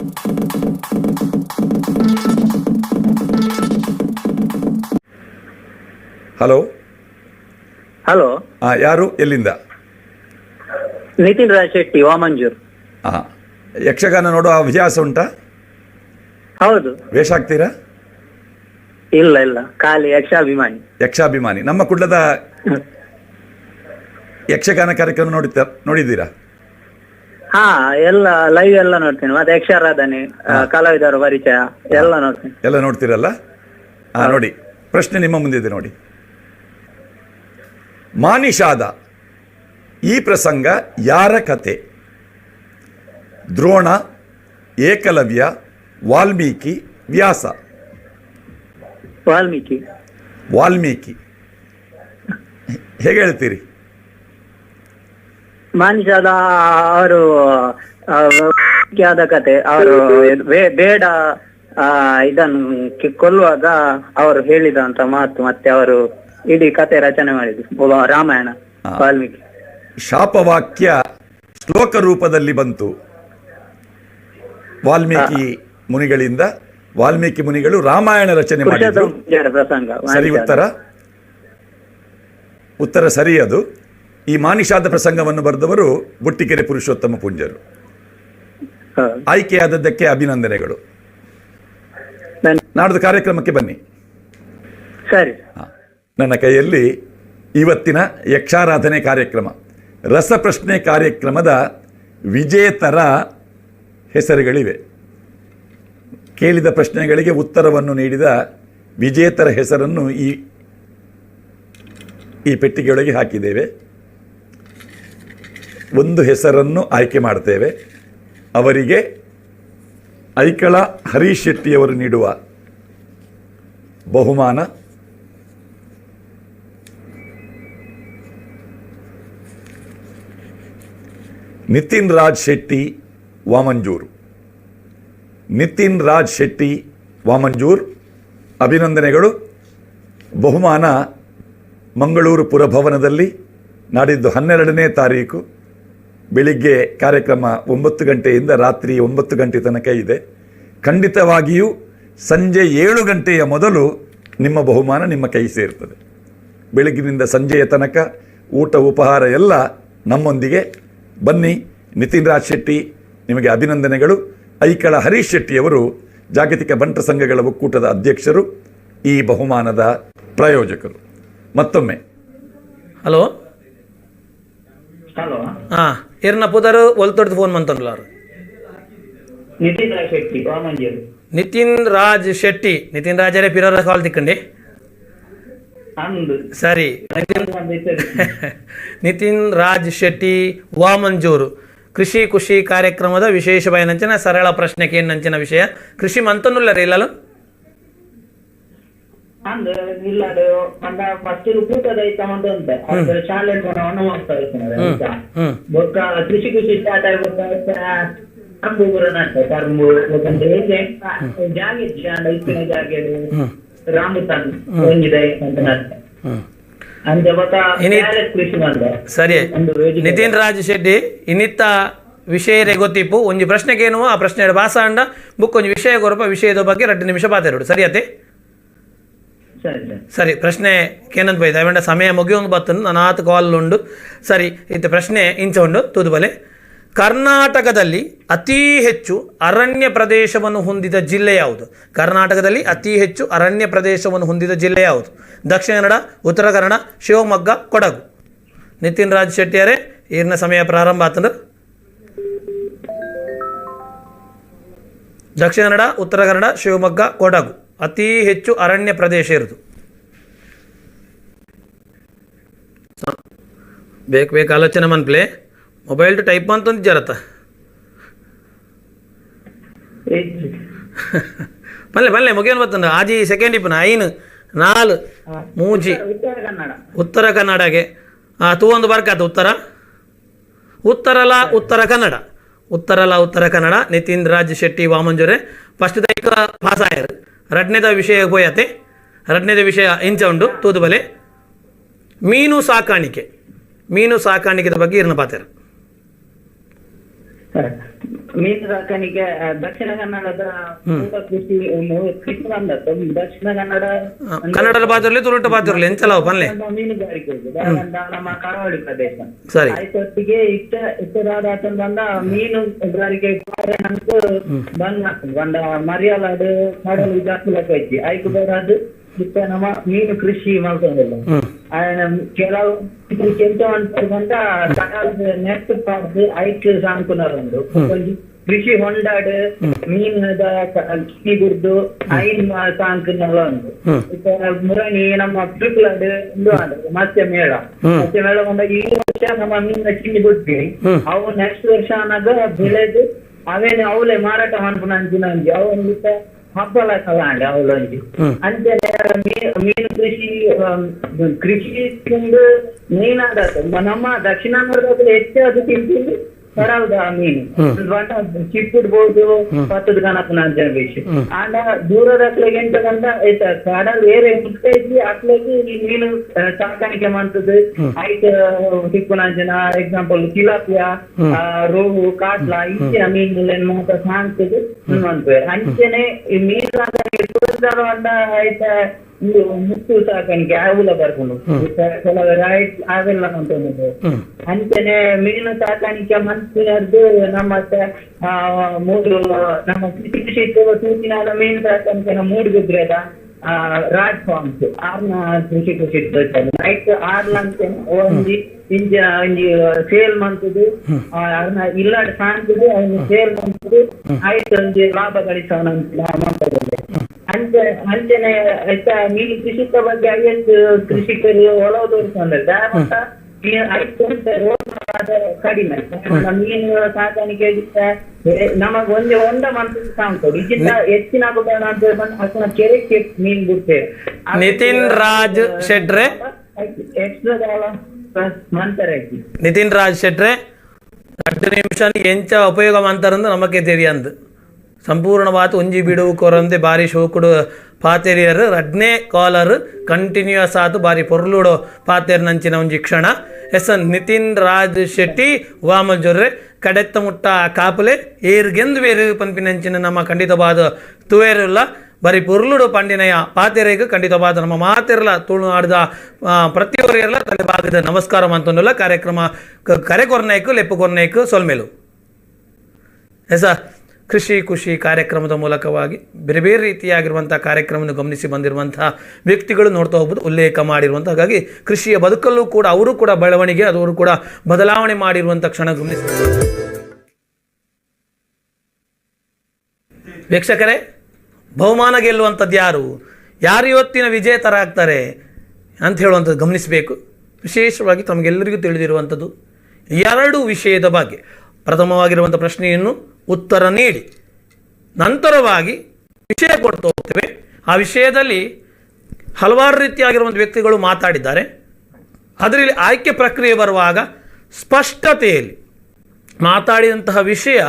Hello? Hello? ಹಾಂ ಯಾರು? ಎಲ್ಲಿಂದ? ನಿತಿನ್ ರಾಜ್ ಶೆಟ್ಟಿ ವಾಮಂಜೂರ್. ಹಾಂ ಯಕ್ಷಗಾನ ನೋಡುವ ಅಭ್ಯಾಸ ಉಂಟಾ? ಹೌದು. ವೇಷ ಆಗ್ತೀರಾ ಇಲ್ಲ ಇಲ್ಲ. ಖಾಲಿ ಯಕ್ಷಾಭಿಮಾನಿ. ಯಕ್ಷಾಭಿಮಾನಿ. ನಮ್ಮ ಕುಡ್ಲದ ಯಕ್ಷಗಾನ ಕಾರ್ಯಕ್ರಮ ನೋಡಿತ ನೋಡಿದ್ದೀರಾ? ಹಾ ಎಲ್ಲ ಲೈವ್ ಎಲ್ಲ ನೋಡ್ತೀನಿ. ಮತ್ತೆ ಯಕ್ಷಾರಾಧನೆ ಕಲಾವಿದರ ಪರಿಚಯ ಎಲ್ಲ ನೋಡ್ತೀನಿ. ಎಲ್ಲ ನೋಡ್ತೀರಲ್ಲ? ಹಾ ನೋಡಿ ಪ್ರಶ್ನೆ ನಿಮ್ಮ ಮುಂದಿದೆ ನೋಡಿ. ಮಾನಿಷಾದ ಈ ಪ್ರಸಂಗ ಯಾರ ಕತೆ? ದ್ರೋಣ ಏಕಲವ್ಯ ವಾಲ್ಮೀಕಿ ವ್ಯಾಸ? ವಾಲ್ಮೀಕಿ. ವಾಲ್ಮೀಕಿ. ಹೇಗೆ ಹೇಳ್ತೀರಿ? ಮಾನಿಷಾದ ಅವರು ಆದ ಕತೆ. ಅವರು ಬೇಡ ಆ, ಇದನ್ನು ಕೊಲ್ಲುವಾಗ ಅವರು ಹೇಳಿದಂತ ಮಾತು ಮತ್ತೆ ಅವರು ಇಡೀ ಕತೆ ರಚನೆ ಮಾಡಿದ್ರು. ರಾಮಾಯಣ. ವಾಲ್ಮೀಕಿ. ಶಾಪವಾಕ್ಯ ಶ್ಲೋಕ ರೂಪದಲ್ಲಿ ಬಂತು. ವಾಲ್ಮೀಕಿ ಮುನಿಗಳಿಂದ ವಾಲ್ಮೀಕಿ ಮುನಿಗಳು ರಾಮಾಯಣ ರಚನೆ ಮಾಡಿದ್ರು. ಪ್ರಸಂಗ ಸರಿ ಉತ್ತರ? ಉತ್ತರ ಸರಿ ಅದು. ಈ ಮಾನಿಷಾದ ಪ್ರಸಂಗವನ್ನು ಬರೆದವರು ಬುಟ್ಟಿಕೆರೆ ಪುರುಷೋತ್ತಮ ಪುಂಜರು. ಆಯ್ಕೆಯಾದದ್ದಕ್ಕೆ ಅಭಿನಂದನೆಗಳು. ನಾಡ್ದು ಕಾರ್ಯಕ್ರಮಕ್ಕೆ ಬನ್ನಿ. ಸರಿ. ನನ್ನ ಕೈಯಲ್ಲಿ ಇವತ್ತಿನ ಯಕ್ಷಾರಾಧನೆ ಕಾರ್ಯಕ್ರಮ ರಸಪ್ರಶ್ನೆ ಕಾರ್ಯಕ್ರಮದ ವಿಜೇತರ ಹೆಸರುಗಳಿವೆ. ಕೇಳಿದ ಪ್ರಶ್ನೆಗಳಿಗೆ ಉತ್ತರವನ್ನು ನೀಡಿದ ವಿಜೇತರ ಹೆಸರನ್ನು ಈ ಈ ಪೆಟ್ಟಿಗೆಯೊಳಗೆ ಹಾಕಿದ್ದೇವೆ. ಒಂದು ಹೆಸರನ್ನು ಆಯ್ಕೆ ಮಾಡ್ತೇವೆ. ಅವರಿಗೆ ಐಕಳ ಹರೀಶ್ ಶೆಟ್ಟಿಯವರು ನೀಡುವ ಬಹುಮಾನ. ನಿತಿನ್ ರಾಜ್ ಶೆಟ್ಟಿ, ವಾಮಂಜೂರು. ನಿತಿನ್ ರಾಜ್ ಶೆಟ್ಟಿ, ವಾಮಂಜೂರ್, ಅಭಿನಂದನೆಗಳು. ಬಹುಮಾನ ಮಂಗಳೂರು ಪುರಭವನದಲ್ಲಿ ನಾಡಿದ್ದು ಹನ್ನೆರಡನೇ ತಾರೀಕು. ಬೆಳಿಗ್ಗೆ ಕಾರ್ಯಕ್ರಮ ಒಂಬತ್ತು ಗಂಟೆಯಿಂದ ರಾತ್ರಿ ಒಂಬತ್ತು ಗಂಟೆ ತನಕ ಇದೆ. ಖಂಡಿತವಾಗಿಯೂ ಸಂಜೆ ಏಳು ಗಂಟೆಯ ಮೊದಲು ನಿಮ್ಮ ಬಹುಮಾನ ನಿಮ್ಮ ಕೈ ಸೇರ್ತದೆ. ಬೆಳಗಿನಿಂದ ಸಂಜೆಯ ತನಕ ಊಟ, ಉಪಹಾರ ಎಲ್ಲ ನಮ್ಮೊಂದಿಗೆ. ಬನ್ನಿ, ನಿತಿನ್ ರಾಜ್ ಶೆಟ್ಟಿ ನಿಮಗೆ ಅಭಿನಂದನೆಗಳು. ಐಕಳ ಹರೀಶ್ ಶೆಟ್ಟಿಯವರು ಜಾಗತಿಕ ಬಂಟ ಸಂಘಗಳ ಒಕ್ಕೂಟದ ಅಧ್ಯಕ್ಷರು, ಈ ಬಹುಮಾನದ ಪ್ರಾಯೋಜಕರು. ಮತ್ತೊಮ್ಮೆ. ಹಲೋ. ಹಲೋ ಹಾಂ ಇರ್ನ ಪುದರು ಒಲ್ತೊಡ್ದು ಫೋನ್ ಮಂತನ್ಲಾರು ನಿತಿನ್ ರಾಜ್ ಶೆಟ್ಟಿ ವಾಮಂಜೂರು ನಿತಿನ್ ರಾಜ್ ಶೆಟ್ಟಿ ನಿತಿನ್ ರಾಜರೇ ಪಿರೋರ ಕಾಲ್ ತಿಕ್ಕಂಡಿ ಅಂದು ಸರಿ ನಿತಿನ್ ರಾಜ್ ಶೆಟ್ಟಿ ವಾಮಂಜೂರು ಕೃಷಿ ಖುಷಿ ಕಾರ್ಯಕ್ರಮದ ವಿಶೇಷವಾಯಿನಂಚಿನ ಸರಳ ಪ್ರಶ್ನೆಗೆ ಏನಂಚಿನ ವಿಷಯ ಕೃಷಿ ಮಂತನುಲ್ಲ ರೀ ಇಲ್ಲಲು ಅಂದು ಇಲ್ಲದು ಅಂದ ಫಸ್ಟ್ ಕೂಟದ ತಗೊಂಡು ಅಂತ ಅದು ಶಾಲೆ ಮಾಡ್ತಾ ಇರ್ತಾರೆ ಬೊಕ್ಕ ಕೃಷಿ ಕೃಷಿ ಸ್ಟಾರ್ಟ್ ಆಗ್ಬೇಕು ಕಂಬು ಬರೋಣ ಯಾಕಂದ್ರೆ ಹೇಗೆ ಜಾಗ ಜಾಗೆ ರಾಮುತನ್ ಒಂದಿದೆ ಅಂತ ಅಂದೆ ಬೊಕ್ಕ ಕೃಷಿ ಮಾಡ್ದೆ ಸರಿ. ನಿತಿನ್ ರಾಜ್ ಶೆಟ್ಟಿ ಇನ್ನಿತ್ತ ವಿಷಯ ಗೊತ್ತಿಪ್ಪು ಒಂದು ಪ್ರಶ್ನೆಗೆ ಏನು ಆ ಪ್ರಶ್ನೆ ಭಾಸ ಅಂಡ ಬುಕ್ ಒಂದು ವಿಷಯ ಗೊರಪ ವಿಷಯದ ಬಗ್ಗೆ ಎರಡು ನಿಮಿಷ ಪಾತೆರಡು ಸರಿ ಅತ್ತೆ? ಸರಿ. ಪ್ರಶ್ನೆ ಕೇನಂತ ಬೈದ ಅವೆಂಡ ಸಮಯ ಮುಗಿಯೊಂದು ಬತ್ತನು ನಾನು ಆತ ಕಾಲ್ ಉಂಡು ಸರಿ ಇಂಥ ಪ್ರಶ್ನೆ ಇಂಚ ಉಂಡು ತೂದುಬಲೆ ಕರ್ನಾಟಕದಲ್ಲಿ ಅತೀ ಹೆಚ್ಚು ಅರಣ್ಯ ಪ್ರದೇಶವನ್ನು ಹೊಂದಿದ ಜಿಲ್ಲೆ ಯಾವುದು? ಕರ್ನಾಟಕದಲ್ಲಿ ಅತಿ ಹೆಚ್ಚು ಅರಣ್ಯ ಪ್ರದೇಶವನ್ನು ಹೊಂದಿದ ಜಿಲ್ಲೆ ಯಾವುದು? ದಕ್ಷಿಣ ಕನ್ನಡ, ಉತ್ತರ ಕನ್ನಡ, ಶಿವಮೊಗ್ಗ, ಕೊಡಗು. ನಿತಿನ್ ರಾಜ್ ಶೆಟ್ಟಿಯರೇ, ಈರಿನ ಸಮಯ ಪ್ರಾರಂಭ ಆತಂದ್ರೆ ದಕ್ಷಿಣ ಕನ್ನಡ, ಉತ್ತರ ಕನ್ನಡ, ಶಿವಮೊಗ್ಗ, ಕೊಡಗು. ಅತಿ ಹೆಚ್ಚು ಅರಣ್ಯ ಪ್ರದೇಶ ಇರೋದು. ಬೇಕು ಬೇಕು ಆಲೋಚನೆ ಮನ್ಪ್ಲೆ. ಮೊಬೈಲ್ ಟೈಪ್ ಅಂತಂದು ಜರತ್ತ ಮಲ್ಲೆ ಮಲ್ಲೆ ಮುಗಿಯನ್ ಬತ್ತಂದ. ಆಜಿ ಸೆಕೆಂಡ್ ಇಪ್ಪನ. ಐನು, ನಾಲ್, ಮೂಜಿ. ಉತ್ತರ ಕನ್ನಡಗೆ. ಆ, ತೂ ಒಂದು ಬರ್ಕಾತ ಉತ್ತರ. ಉತ್ತರಲ, ಉತ್ತರ ಕನ್ನಡ. ಉತ್ತರಲ, ಉತ್ತರ ಕನ್ನಡ. ನಿತಿನ್ ರಾಜ್ ಶೆಟ್ಟಿ ವಾಮಂಜುರೆ ಫಸ್ಟ್ ದೈಕ ಪಾಸ್ ಆಯರ್ ಎರಡನೇದ ವಿಷಯ ಹೋಯತೆ ರಟ್ನೆದ ವಿಷಯ ಇಂಚ ಉಂಡು ತೂದುಬಲೆ ಮೀನು ಸಾಕಾಣಿಕೆ, ಮೀನು ಸಾಕಾಣಿಕೆದ ಬಗ್ಗೆ ಇರ್ನ ಪಾತೆರ. ಮೀನು ಸಾಕಾಣಿಕೆ ದಕ್ಷಿಣ ಕನ್ನಡದ ತುಂಬಾ ಕೃಷಿ ಕೃಷಿ ದಕ್ಷಿಣ ಕನ್ನಡ ಕನ್ನಡದ ಬಾತಿರಲಿ ತುಳುಟ ಎಂಚಲವು ಪನ್ಲೆ ನಮ್ಮ ಮೀನುಗಾರಿಕೆ ನಮ್ಮ ಕರಾವಳಿ ಪ್ರದೇಶ. ಸರಿ. ಆಯ್ತೊತ್ತಿಗೆ ಇಷ್ಟ ಇಷ್ಟರಾದ ಬಂದ ಮೀನುಗಾರಿಕೆ ಬಂದ್ ಬಂದ ಮರಿಯಾಲಾಡು ಮಾಡಲು ಜಾಸ್ತಿ ಐತಿ ಆಯ್ತು ಬರೋದು ಇತ್ತ ನಮ್ಮ ಮೀನು ಕೃಷಿ ಮಾಡ್ಕೊಂಡಿಲ್ಲ. ಕೆಲವು ಎಂತ ಕಡಲ್ದು ನೆಟ್ ಪಾಡ್ದು ಐಕ್ ಸಾಂಕುನರೊಂದು ಒಂಜಿ ಕೃಷಿ ಹೊಂಡಾಡು ಮೀನದ ಕಿಣಿ ಗುರ್ದು ಐನ್ ಸಾಂಕುನಲ್ಲ ಉಂಟು ಮುರಣಿ ನಮ್ಮ ಟ್ರಿಪ್ಲಾಡ್ ಇದು ಮತ್ತೆ ಮತ್ಸ್ಯ ಮೇಳ ಮತ್ತೆ ಮತ್ಸ್ಯ ಮೇಳ ಬಂದ ಈ ವರ್ಷ ನಮ್ಮ ಮೀನ ಚಿನ್ನಿ ಬಿಡ್ತೀವಿ. ಅವು ನೆಕ್ಸ್ಟ್ ವರ್ಷ ಅನ್ನೋದು ಬೆಳೆದು ಅವೇನು ಅವಲೇ ಮಾರಾಟ ಮಾಡ್ಕೊಂಡು ಅಂಚಿನ ಅಂಜಿ ಅವು ಹಬ್ಬಲ ಕಲಾಂಡೆ ಅವಳೊಂಜಿ ಹ್ಮ್. ಅಂಚೆ ಮೀ- ಮೀನು ಕೃಷಿ ಆಮ್, ಕೃಷಿ ತಿಂದು ಮೀನಾದದ್ದು ನಮ್ಮ ದಕ್ಷಿಣ ಕನ್ನಡದಲ್ಲಿ ಹೆಚ್ಚು ಅದು ತಿಂತಿದ್ದು ಬಂಡ ಚಿಕ್ಕಿಡ್ಬೋದು ಪತ್ತದ ಗಣಪನ ವಿಷಯ ಆಂಡ ದೂರದ ಅಕ್ಲೆಗೆ ಎಂತ ಕಂಡ ಆಯ್ತ ಕಡಲ್ ಬೇರೆ ಮುಟ್ಟೈತಿ ಅಕ್ಲೆಗೆ ಈ ಮೀನು ಸಾಕಾಣಿಕೆ ಮಾಡ್ತದೆ. ಆಯ್ತು ತಿಕ್ಕುನಂಜನ ಎಕ್ಸಾಂಪಲ್ ಕಿಲಾಪಿಯ ರೋಹು ಕಾಟ್ಲ ಇಂಚಿನ ಮೀನುಗಳನ್ನ ಮಾತ್ರ ಕಾಣ್ತದೆ ಅಂಚೆನೆ ಈ ಮೀನು ಸಾಕಾಣಿಕೆ ಆಯ್ತ ಇದು ಮುತ್ತು ಸಾಕಾಣಿಕೆ ಆಗುಲ ಬರ್ಕೊಂಡು ಕೆಲವು ಅಂತ ಅವೆಲ್ಲ ಮೀನು ಸಾಕಾಣಿಕೆ ಮನಸ್ಸಿನದ್ದು ನಮ್ಮ ಮೂರು ನಮ್ಮ ಕೃಷಿ ಕೃಷಿ ಸೂಚಿನ ಮೀನು ಸಾಕಾಣಿಕೆ ಆ ರಾಜ್ ಫಾರ್ಮ್ಸ್ ಆರ್ನ ಕೃಷಿ ಕೃಷಿ ನೈಟ್ ಆರ್ಲ ಅಂತ ಒಂಜಿ ಇಂಜ ಒಂಜಿ ಸೇಲ್ ಮಂತದು ಅದನ್ನ ಇಲ್ಲಾಡ್ ಕಾಣ್ತದೆ ಅವನು ಸೇಲ್ ಮಂತದು ಆಯ್ತು ಒಂಜಿ ಲಾಭ ಗಳಿಸೋಣ ಅಂತ ಅಂತ ಅಂಚನೆ ಆಯ್ತಾ? ನೀನು ಕೃಷಿಕ ಬಗ್ಗೆ ಐವತ್ತು ಕೃಷಿಕರು ಒಲವು ತೋರಿಸ್ಕೊಂಡದ್ದ ಕಡಿಮೆ ಮೀನು ಸಾಕಾಣಿಕೆ ನಮಗ್ ಒಂದೇ ಒಂದ ಮಂತ್ ಸಾಂಗ್ತು ಇದನ್ನ ಹೆಚ್ಚಿನ ಆಗಬೇಡ ಅಂತ ಬಂದು ಹಾಕೋಣ ಕೆರೆ ಮೀನ್ ಬಿಡ್ತೇವೆ ನಿತಿನ್ ರಾಜ್ ಶೆಟ್ರೆ? ನಿತಿನ್ ರಾಜ್ ಶೆಟ್ರೆ ಹತ್ತು ನಿಮಿಷ ಎಂಚ ಉಪಯೋಗ ಮಾಡ್ತಾರಂದು ನಮಗೆ ತಿಳಿಯಂದು. ಸಂಪೂರ್ಣವಾದ ಒಂಜಿ ಬಿಡುವು ಕೊರಂದೆ ಬಾರಿ ಶೋಕುಡು ಪಾತೆರಿಯರು ರಡ್ನೇ ಕಾಲರ್ ಕಂಟಿನ್ಯೂಸ್ ಆತು ಬಾರಿ ಪೊರ್ಲುಡೋ ಪಾತೆರ್ ನಂಚಿನ ಒಂಜಿ ಕ್ಷಣ. ಎಸ್ ನಿತಿನ್ ರಾಜ್ ಶೆಟ್ಟಿ ವಾಮಲ್ ಜೊರ್ರೆ ಕಡೆತ್ತ ಮುಟ್ಟ ಕಾಪಲೆ ಏರ್ಗೆಂದು ಬೇರೆ ಪಂಪಿನಂಚಿನ ನಮ್ಮ ಖಂಡಿತವಾದ ತುವೇರುಲ್ಲ. ಬರೀ ಪೊರ್ಲುಡು ಪಂಡಿನಯ ಪಾತೆರೆಗೆ ಖಂಡಿತವಾದ ನಮ್ಮ ಮಾತೆರಲ ತುಳು ಆ, ಪ್ರತಿಯೊಬ್ಬರಿಗೆಲ್ಲ ತಲೆ ಭಾಗದ ನಮಸ್ಕಾರ ಅಂತಂದಲ್ಲ ಕಾರ್ಯಕ್ರಮ ಕರೆ ಕೊರ್ನಾಯ್ಕು ಲೆಪ್ಪು ಕೊರ್ನಾಯ್ಕು ಸೊಲ್ಮೇಲು. ಎಸ ಕೃಷಿ ಖುಷಿ ಕಾರ್ಯಕ್ರಮದ ಮೂಲಕವಾಗಿ ಬೇರೆ ಬೇರೆ ರೀತಿಯಾಗಿರುವಂಥ ಕಾರ್ಯಕ್ರಮವನ್ನು ಗಮನಿಸಿ ಬಂದಿರುವಂತಹ ವ್ಯಕ್ತಿಗಳು ನೋಡ್ತಾ ಹೋಗ್ಬೋದು, ಉಲ್ಲೇಖ ಮಾಡಿರುವಂಥ ಹಾಗಾಗಿ ಕೃಷಿಯ ಬದುಕಲ್ಲೂ ಕೂಡ ಅವರು ಕೂಡ ಬೆಳವಣಿಗೆ ಅದವರು ಕೂಡ ಬದಲಾವಣೆ ಮಾಡಿರುವಂಥ ಕ್ಷಣ ಗಮನಿಸಿ. ವೀಕ್ಷಕರೇ, ಬಹುಮಾನ ಗೆಲ್ಲುವಂಥದ್ದು ಯಾರು? ಯಾರು ಇವತ್ತಿನ ವಿಜೇತರಾಗ್ತಾರೆ ಅಂತ ಹೇಳುವಂಥದ್ದು ಗಮನಿಸಬೇಕು. ವಿಶೇಷವಾಗಿ ತಮಗೆಲ್ಲರಿಗೂ ತಿಳಿದಿರುವಂಥದ್ದು ಎರಡು ವಿಷಯದ ಬಗ್ಗೆ. ಪ್ರಥಮವಾಗಿರುವಂಥ ಪ್ರಶ್ನೆಯನ್ನು ಉತ್ತರ ನೀಡಿ. ನಂತರವಾಗಿ ವಿಷಯ ಕೊಡ್ತಾ ಹೋಗ್ತೇವೆ. ಆ ವಿಷಯದಲ್ಲಿ ಹಲವಾರು ರೀತಿಯಾಗಿರುವಂಥ ವ್ಯಕ್ತಿಗಳು ಮಾತಾಡಿದ್ದಾರೆ. ಅದರಲ್ಲಿ ಆಯ್ಕೆ ಪ್ರಕ್ರಿಯೆ ಬರುವಾಗ ಸ್ಪಷ್ಟತೆಯಲ್ಲಿ ಮಾತಾಡಿದಂತಹ ವಿಷಯ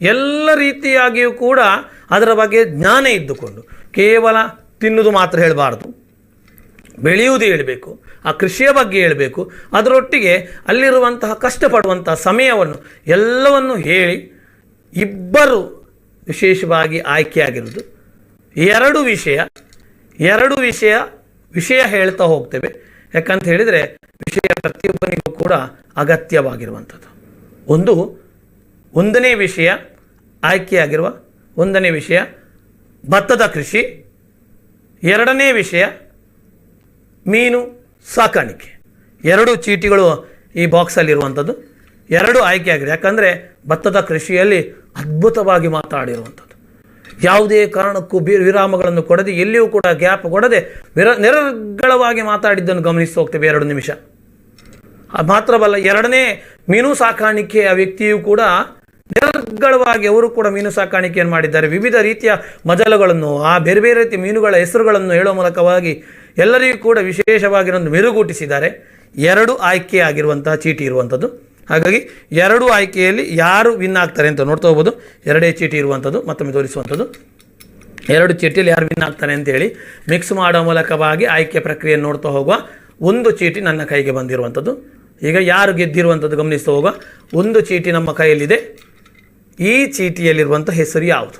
ಎಲ್ಲ ರೀತಿಯಾಗಿಯೂ ಕೂಡ ಅದರ ಬಗ್ಗೆ ಜ್ಞಾನ ಇದ್ದುಕೊಂಡು ಕೇವಲ ತಿನ್ನುವುದು ಮಾತ್ರ ಹೇಳಬಾರ್ದು. ಬೆಳೆಯುವುದು ಹೇಳಬೇಕು, ಆ ಕೃಷಿಯ ಬಗ್ಗೆ ಹೇಳಬೇಕು, ಅದರೊಟ್ಟಿಗೆ ಅಲ್ಲಿರುವಂತಹ ಕಷ್ಟಪಡುವಂತಹ ಸಮಯವನ್ನು ಎಲ್ಲವನ್ನು ಹೇಳಿ ಇಬ್ಬರು ವಿಶೇಷವಾಗಿ ಆಯ್ಕೆಯಾಗಿರೋದು ಎರಡು ವಿಷಯ ಎರಡು ವಿಷಯ ವಿಷಯ ಹೇಳ್ತಾ ಹೋಗ್ತೇವೆ. ಯಾಕಂತ ಹೇಳಿದರೆ ವಿಷಯ ಪ್ರತಿಯೊಬ್ಬನಿಗೂ ಕೂಡ ಅಗತ್ಯವಾಗಿರುವಂಥದ್ದು. ಒಂದು, ಒಂದನೇ ವಿಷಯ ಆಯ್ಕೆಯಾಗಿರುವ, ಒಂದನೇ ವಿಷಯ ಭತ್ತದ ಕೃಷಿ, ಎರಡನೇ ವಿಷಯ ಮೀನು ಸಾಕಾಣಿಕೆ. ಎರಡು ಚೀಟಿಗಳು ಈ ಬಾಕ್ಸಲ್ಲಿರುವಂಥದ್ದು. ಎರಡು ಆಯ್ಕೆಯಾಗಿದೆ. ಯಾಕಂದರೆ ಭತ್ತದ ಕೃಷಿಯಲ್ಲಿ ಅದ್ಭುತವಾಗಿ ಮಾತಾಡಿರುವಂಥದ್ದು. ಯಾವುದೇ ಕಾರಣಕ್ಕೂ ಬಿ ವಿರಾಮಗಳನ್ನು ಕೊಡದೆ ಎಲ್ಲಿಯೂ ಕೂಡ ಗ್ಯಾಪ್ ಕೊಡದೆ ವಿರ ನಿರರ್ಗಳವಾಗಿ ಮಾತಾಡಿದ್ದನ್ನು ಗಮನಿಸಿ ಹೋಗ್ತೇವೆ ಎರಡು ನಿಮಿಷ. ಮಾತ್ರವಲ್ಲ, ಎರಡನೇ ಮೀನು ಸಾಕಾಣಿಕೆಯ ವ್ಯಕ್ತಿಯು ಕೂಡ ನಿರರ್ಗಳವಾಗಿ ಅವರು ಕೂಡ ಮೀನು ಸಾಕಾಣಿಕೆಯನ್ನು ಮಾಡಿದ್ದಾರೆ. ವಿವಿಧ ರೀತಿಯ ಮಜಲುಗಳನ್ನು, ಆ ಬೇರೆ ಬೇರೆ ರೀತಿಯ ಮೀನುಗಳ ಹೆಸರುಗಳನ್ನು ಹೇಳುವ ಮೂಲಕವಾಗಿ ಎಲ್ಲರಿಗೂ ಕೂಡ ವಿಶೇಷವಾಗಿರೊಂದು ಮೆರುಗೂಟಿಸಿದ್ದಾರೆ. ಎರಡು ಆಯ್ಕೆ ಆಗಿರುವಂತಹ ಚೀಟಿ ಇರುವಂಥದ್ದು. ಹಾಗಾಗಿ ಎರಡು ಆಯ್ಕೆಯಲ್ಲಿ ಯಾರು ವಿನ್ ಆಗ್ತಾರೆ ಅಂತ ನೋಡ್ತಾ ಹೋಗ್ಬೋದು. ಎರಡೇ ಚೀಟಿ ಇರುವಂಥದ್ದು ಮತ್ತೊಮ್ಮೆ ತೋರಿಸುವಂಥದ್ದು ಎರಡು ಚೀಟಿಯಲ್ಲಿ ಯಾರು ವಿನ್ ಆಗ್ತಾರೆ ಅಂತೇಳಿ ಮಿಕ್ಸ್ ಮಾಡೋ ಮೂಲಕವಾಗಿ ಆಯ್ಕೆ ಪ್ರಕ್ರಿಯೆ ನೋಡ್ತಾ ಹೋಗುವ ಒಂದು ಚೀಟಿ ನನ್ನ ಕೈಗೆ ಬಂದಿರುವಂಥದ್ದು ಈಗ ಯಾರು ಗೆದ್ದಿರುವಂಥದ್ದು ಗಮನಿಸ್ತಾ ಹೋಗುವ. ಒಂದು ಚೀಟಿ ನಮ್ಮ ಕೈಯಲ್ಲಿದೆ. ಈ ಚೀಟಿಯಲ್ಲಿರುವಂಥ ಹೆಸರು ಯಾವುದು?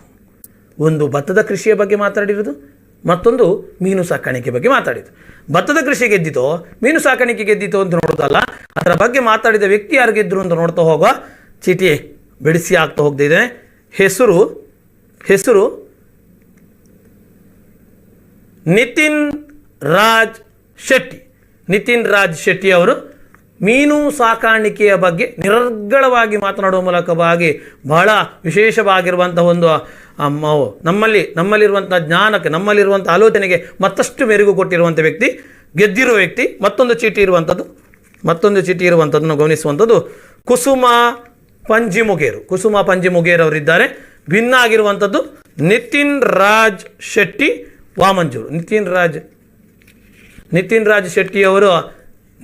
ಒಂದು ಭತ್ತದ ಕೃಷಿಯ ಬಗ್ಗೆ ಮಾತಾಡಿರೋದು ಮತ್ತೊಂದು ಮೀನು ಸಾಕಾಣಿಕೆ ಬಗ್ಗೆ ಮಾತಾಡಿದ್ದು. ಭತ್ತದ ಕೃಷಿ ಗೆದ್ದಿತೋ, ಮೀನು ಸಾಕಾಣಿಕೆ ಗೆದ್ದಿತೋ ಅಂತ ನೋಡೋದಲ್ಲ ಅದರ ಬಗ್ಗೆ ಮಾತಾಡಿದ ವ್ಯಕ್ತಿ ಯಾರು ಗೆದ್ದರು ಅಂತ ನೋಡ್ತಾ ಹೋಗೋ ಚೀಟಿ ಬಿಡಿಸಿ ಆಗ್ತಾ ಹೋಗ್ತಿದ್ದೇನೆ ಹೆಸರು ಹೆಸರು ನಿತಿನ್ ರಾಜ್ ಶೆಟ್ಟಿ. ನಿತಿನ್ ರಾಜ್ ಶೆಟ್ಟಿ ಅವರು ಮೀನು ಸಾಕಾಣಿಕೆಯ ಬಗ್ಗೆ ನಿರರ್ಗಳವಾಗಿ ಮಾತನಾಡುವ ಮೂಲಕವಾಗಿ ಬಹಳ ವಿಶೇಷವಾಗಿರುವಂಥ ಒಂದು ನಮ್ಮಲ್ಲಿ ನಮ್ಮಲ್ಲಿರುವಂಥ ಜ್ಞಾನಕ್ಕೆ ನಮ್ಮಲ್ಲಿರುವಂಥ ಆಲೋಚನೆಗೆ ಮತ್ತಷ್ಟು ಮೆರುಗು ಕೊಟ್ಟಿರುವಂಥ ವ್ಯಕ್ತಿ, ಗೆದ್ದಿರುವ ವ್ಯಕ್ತಿ, ಮತ್ತೊಂದು ಚೀಟಿ ಇರುವಂಥದ್ದು ಮತ್ತೊಂದು ಚೀಟಿ ಇರುವಂಥದ್ದನ್ನು ಗಮನಿಸುವಂಥದ್ದು ಕುಸುಮ ಪಂಜಿಮುಗೇರು. ಕುಸುಮ ಪಂಜಿಮುಗೇರು ಅವರಿದ್ದಾರೆ. ಭಿನ್ನ ಆಗಿರುವಂಥದ್ದು ನಿತಿನ್ ರಾಜ್ ಶೆಟ್ಟಿ ವಾಮಂಜೂರು. ನಿತಿನ್ ರಾಜ್ ನಿತಿನ್ ರಾಜ್ ಶೆಟ್ಟಿ ಅವರು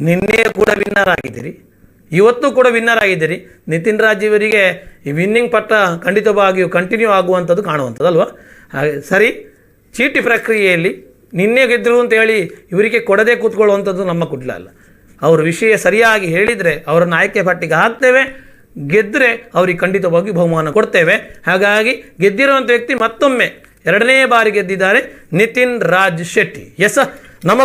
ನಿನ್ನೆ ಕೂಡ ವಿನ್ನರ್ ಆಗಿದ್ದೀರಿ. ಇವತ್ತು ಕೂಡ ವಿನ್ನರ್ ಆಗಿದ್ದೀರಿ. ನಿತಿನ್ ರಾಜ್ ಇವರಿಗೆ ಈ ವಿನ್ನಿಂಗ್ ಪಟ್ಟ ಖಂಡಿತವಾಗಿಯೂ ಕಂಟಿನ್ಯೂ ಆಗುವಂಥದ್ದು ಅಲ್ವಾ ಹಾಗೆ ಸರಿ, ಚೀಟಿ ಪ್ರಕ್ರಿಯೆಯಲ್ಲಿ ನಿನ್ನೆ ಗೆದ್ದರು ಅಂತ ಹೇಳಿ ಇವರಿಗೆ ಕೊಡದೆ ಕೂತ್ಕೊಳ್ಳುವಂಥದ್ದು ನಮ್ಮ ಕುಡ್ಲ ಅಲ್ಲ. ಅವ್ರ ವಿಷಯ ಸರಿಯಾಗಿ ಹೇಳಿದರೆ ಅವರನ್ನು ಆಯ್ಕೆ ಪಟ್ಟಿಗೆ ಹಾಕ್ತೇವೆ. ಗೆದ್ದರೆ ಅವರಿಗೆ ಖಂಡಿತವಾಗಿ ಬಹುಮಾನ ಕೊಡ್ತೇವೆ. ಹಾಗಾಗಿ ಗೆದ್ದಿರುವಂಥ ವ್ಯಕ್ತಿ ಮತ್ತೊಮ್ಮೆ ಎರಡನೇ ಬಾರಿ ಗೆದ್ದಿದ್ದಾರೆ ನಿತಿನ್ ರಾಜ್ ಶೆಟ್ಟಿ. ಎಸ್ ನಮ್ಮ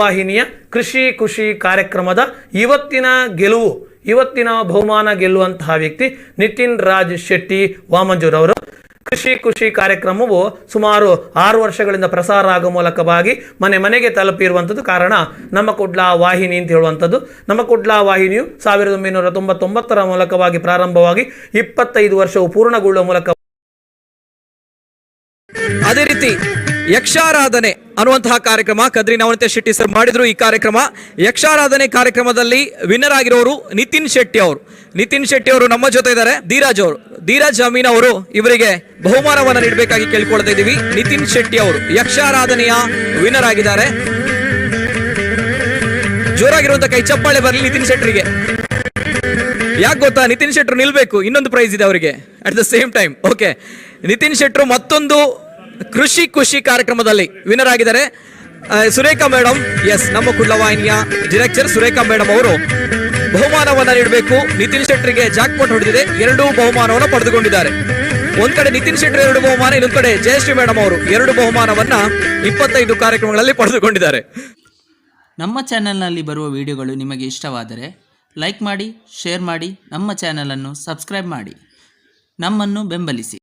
ವಾಹಿನಿಯ ಕೃಷಿ ಖುಷಿ ಕಾರ್ಯಕ್ರಮದ ಇವತ್ತಿನ ಗೆಲುವು, ಇವತ್ತಿನ ಬಹುಮಾನ ಗೆಲ್ಲುವಂತಹ ವ್ಯಕ್ತಿ ನಿತಿನ್ ರಾಜ್ ಶೆಟ್ಟಿ ವಾಮಂಜೂರವರು. ಕೃಷಿ ಖುಷಿ ಕಾರ್ಯಕ್ರಮವು ಸುಮಾರು ಆರು ವರ್ಷಗಳಿಂದ ಪ್ರಸಾರ ಆಗುವ ಮೂಲಕವಾಗಿ ಮನೆ ಮನೆಗೆ ತಲುಪಿರುವಂಥದ್ದು ಕಾರಣ ನಮ್ಮ ಕುಡ್ಲಾ ವಾಹಿನಿ ಅಂತ ಹೇಳುವಂಥದ್ದು. ನಮ್ಮ ಕುಡ್ಲಾ ವಾಹಿನಿಯು ಸಾವಿರದ ಒಂಬೈನೂರ ತೊಂಬತ್ತೊಂಬತ್ತರ ಮೂಲಕವಾಗಿ ಪ್ರಾರಂಭವಾಗಿ ಇಪ್ಪತ್ತೈದು ವರ್ಷವು ಪೂರ್ಣಗೊಳ್ಳುವ ಮೂಲಕ ಅದೇ ರೀತಿ ಯಕ್ಷಾರಾಧನೆ ಅನ್ನುವಂತಹ ಕಾರ್ಯಕ್ರಮ. ಕದ್ರಿ ನವನತೆ ಶೆಟ್ಟಿ ಸರ್ ಮಾಡಿದ್ರು ಈ ಕಾರ್ಯಕ್ರಮ. ಯಕ್ಷಾರಾಧನೆ ಕಾರ್ಯಕ್ರಮದಲ್ಲಿ ವಿನ್ನರ್ ಆಗಿರೋರು ನಿತಿನ್ ಶೆಟ್ಟಿ ಅವರು. ನಿತಿನ್ ಶೆಟ್ಟಿ ಅವರು ನಮ್ಮ ಜೊತೆ ಇದ್ದಾರೆ. ಧೀರಾಜ್ ಅವರು. ಧೀರಾಜ್ ಅಮೀನ್ ಅವರು ಇವರಿಗೆ ಬಹುಮಾನವನ್ನು ನೀಡಬೇಕಾಗಿ ಕೇಳ್ಕೊಳ್ತಾ ಇದ್ದೀವಿ. ನಿತಿನ್ ಶೆಟ್ಟಿ ಅವರು ಯಕ್ಷಾರಾಧನೆಯ ವಿನ್ನರ್ ಆಗಿದ್ದಾರೆ. ಜೋರಾಗಿರುವಂತ ಕೈ ಚಪ್ಪಾಳೆ ಬರಲಿ ನಿತಿನ್ ಶೆಟ್ಟರಿಗೆ ಯಾಕೆ ಗೊತ್ತಾ? ನಿತಿನ್ ಶೆಟ್ಟರು ನಿಲ್ಬೇಕು. ಇನ್ನೊಂದು ಪ್ರೈಸ್ ಇದೆ ಅವರಿಗೆ. At the same time okay Nitin ಶೆಟ್ಟರು ಮತ್ತೊಂದು ಕೃಷಿ ಖುಷಿ ಕಾರ್ಯಕ್ರಮದಲ್ಲಿ ವಿನರ್ ಆಗಿದ್ದಾರೆ. ಸುರೇಖಾ ಮೇಡಮ್ ಎಸ್ ನಮ್ಮ ಕುಳ್ಳವಾಹಿನಿಯ ಡೈರೆಕ್ಟರ್ ಸುರೇಖಾ ಮೇಡಮ್ ಅವರು ಬಹುಮಾನವನ್ನ ನೀಡಬೇಕು. ನಿತಿನ್ ಶೆಟ್ಟರಿಗೆ ಜಾಕ್ಪಾಟ್ ಹೊಡೆದಿದೆ. ಎರಡೂ ಬಹುಮಾನವನ್ನು ಪಡೆದುಕೊಂಡಿದ್ದಾರೆ. ಒಂದ್ ಕಡೆ ನಿತಿನ್ ಶೆಟ್ಟಿ ಎರಡು ಬಹುಮಾನ, ಇನ್ನೊಂದ್ ಕಡೆ ಜಯಶ್ರೀ ಮೇಡಮ್ ಅವರು ಎರಡು ಬಹುಮಾನವನ್ನ ಇಪ್ಪತ್ತೈದು ಕಾರ್ಯಕ್ರಮಗಳಲ್ಲಿ ಪಡೆದುಕೊಂಡಿದ್ದಾರೆ. ನಮ್ಮ ಚಾನೆಲ್ನಲ್ಲಿ ಬರುವ ವಿಡಿಯೋಗಳು ನಿಮಗೆ ಇಷ್ಟವಾದರೆ ಲೈಕ್ ಮಾಡಿ ಶೇರ್ ಮಾಡಿ, ನಮ್ಮ ಚಾನಲನ್ನು ಸಬ್ಸ್ಕ್ರೈಬ್ ಮಾಡಿ. ನಮ್ಮನ್ನು ಬೆಂಬಲಿಸಿ.